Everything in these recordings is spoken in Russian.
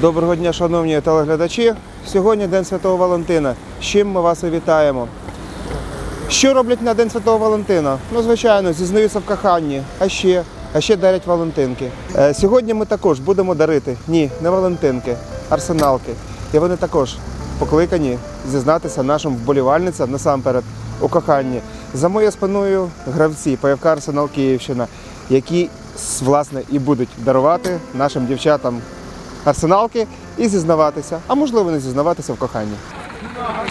Доброго дня, шановні телеглядачі. Сьогодні День Святого Валентина. З чим ми вас і вітаємо. Що роблять на День Святого Валентина? Ну, звичайно, зізнаються в коханні, а ще, а ще дарять Валентинки. Е, сьогодні ми також будемо дарити ні, не Валентинки, арсеналки. І вони також покликані зізнатися нашим вболівальницям насамперед у коханні. За моєю спиною гравці ПФК Арсенал Київщина, які власне і будуть дарувати нашим дівчатам арсеналки і зізнаватися, а можливо не зізнаватися в коханні.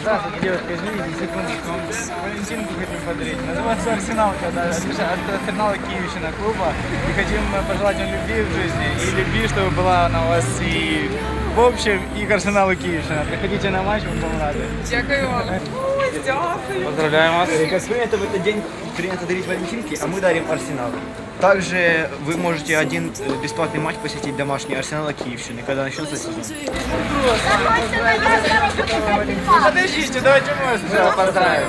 Здравствуйте, девушка, извините, секундочку, вам Валентинку хотим подарить. Называется «Арсеналка», да, от от Арсенала Киевщина клуба. И хотим э, пожелать вам любви в жизни. И любви, чтобы была она у вас и в общем, и к Арсеналу Киевщина. Приходите на матч, мы будем рады. Дякую вам. Ой, дякую. Поздравляем вас. Как принято в этот день принято дарить валентинки, а мы дарим Арсенал. Также вы можете один э, бесплатный матч посетить домашний Арсенала Киевщины, когда начнется сезон. Подождите, давайте мы вас поздравим.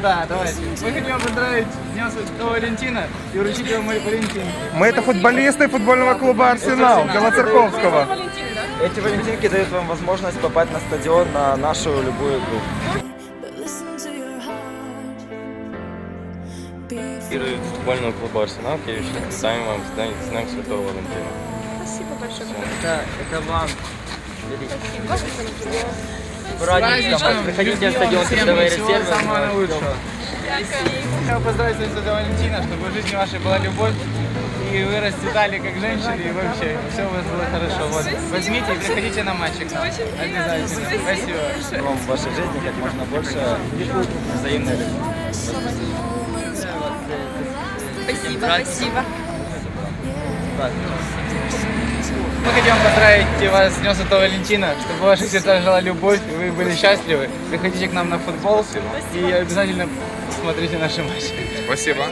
Да, давайте. Мы хотим поздравить с Днем Святого Валентина и вручить вам мои Валентинки. Ми це футболісти футбольного клубу Арсенал Білоцерковського. Эти валентинки дают вам возможность попасть на стадион на нашу любую игру. Игры футбольного клуба «Арсенал» Киевщина. Ставим вам с Днем- Святого Валентина. Спасибо большое. Это, это вам. Праздничным, Приходите на стадион всем «Трудовые всего резервы». самого мы наилучшего. Хотел поздравить с Святого Валентина, чтобы в жизни вашей была любовь, и вы расцветали как женщины, и вообще все у вас было хорошо. Вот. Возьмите и приходите на матчик. Обязательно. Спасибо. Вам в вашей жизни как можно больше взаимной любви. Спасибо, спасибо. Мы хотим поздравить вас с Днем Святого Валентина, чтобы в ваших сердцах жила любовь, и вы были счастливы. Приходите к нам на футбол и обязательно смотрите наши матчи. Спасибо.